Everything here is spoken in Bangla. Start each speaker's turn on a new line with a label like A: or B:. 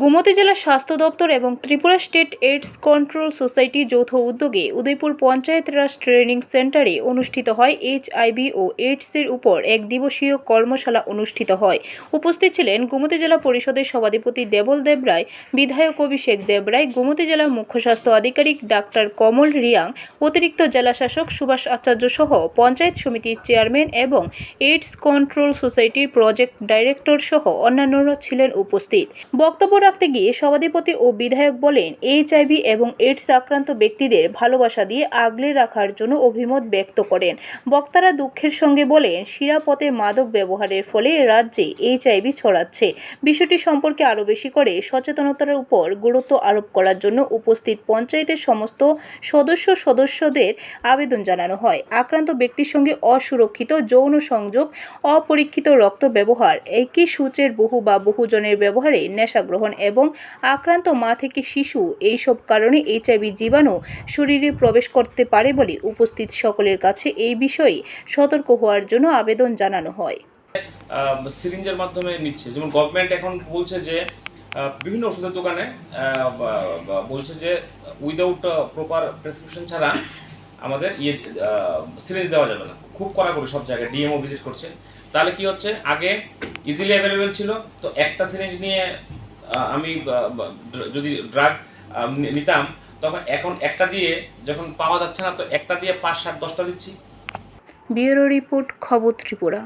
A: গুমতি জেলা স্বাস্থ্য দপ্তর এবং Tripura state AIDS control society যৌথ উদ্যোগে উদয়পুর পঞ্চায়েত রাজ ট্রেনিং সেন্টারে অনুষ্ঠিত হয় এইচআইভি ও এইডসের উপর এক দিবসীয় কর্মশালা অনুষ্ঠিত হয়। উপস্থিত ছিলেন গুমতি জেলা পরিষদের সভাধিপতি দেবল দেবরায়, বিধায়ক অভিষেক দেবরায়, গুমতি জেলার মুখ্য স্বাস্থ্য আধিকারিক ডাক্তার কমল রিয়াং, অতিরিক্ত জেলা শাসক সুভাষ আচার্য সহ পঞ্চায়েত সমিতির চেয়ারম্যান এবং এইডস কন্ট্রোল সোসাইটির প্রজেক্ট ডাইরেক্টর সহ অন্যান্যরা ছিলেন উপস্থিত। বক্তব্য রাখতে গিয়ে সভাধিপতি ও বিধায়ক বলেন, এইচআইভি এবং এইডস আক্রান্ত ব্যক্তিদের ভালোবাসা দিয়ে আগলে রাখার জন্য অভিমত ব্যক্ত করেন। বক্তারা দুঃখের সঙ্গে বলেন শিরাপথে মাদক ব্যবহারের ফলে রাজ্যে এইচআইভি ছড়াচ্ছে। বিষয়টি সম্পর্কে আরও বেশি করে সচেতনতার উপর গুরুত্ব আরোপ করার জন্য উপস্থিত পঞ্চায়েতের সমস্ত সদস্য সদস্যদের আবেদন জানানো হয়। আক্রান্ত ব্যক্তির সঙ্গে অসুরক্ষিত যৌন সংযোগ, অপরীক্ষিত রক্ত ব্যবহার, একই সূচের বহু বা বহুজনের ব্যবহারে নেশা গ্রহণ এবং আক্রান্ত মা থেকে শিশু, এইসব কারণে এইচআইভি জীবাণু শরীরে প্রবেশ করতে পারে বলে উপস্থিত সকলের কাছে এই বিষয়ে সতর্ক হওয়ার জন্য আবেদন জানানো হয়।
B: সিরিঞ্জের মাধ্যমে নিচ্ছে। যেমন গভর্নমেন্ট এখন বলছে যে বিভিন্ন ওষুধের দোকানে বলছে যে উইদাউট প্রপার প্রেসক্রিপশন ছাড়া আমাদের ইয়ে সিরিঞ্জ দেওয়া যাবে না। খুব কড়া করে সব জায়গায় ডিএমও ভিজিট করছে। তাহলে কি হচ্ছে? আগে ইজিলি অ্যাভেলেবেল ছিল। তো একটা সিরিঞ্জ নিয়ে আমি যদি ড্রাগ নিতাম, তখন এখন একটা দিয়ে যখন পাওয়া যাচ্ছে না, তো একটা দিয়ে পাঁচ, সাত, দশটা দিচ্ছি।
A: ব্যুরো রিপোর্ট, খবর ত্রিপুরা।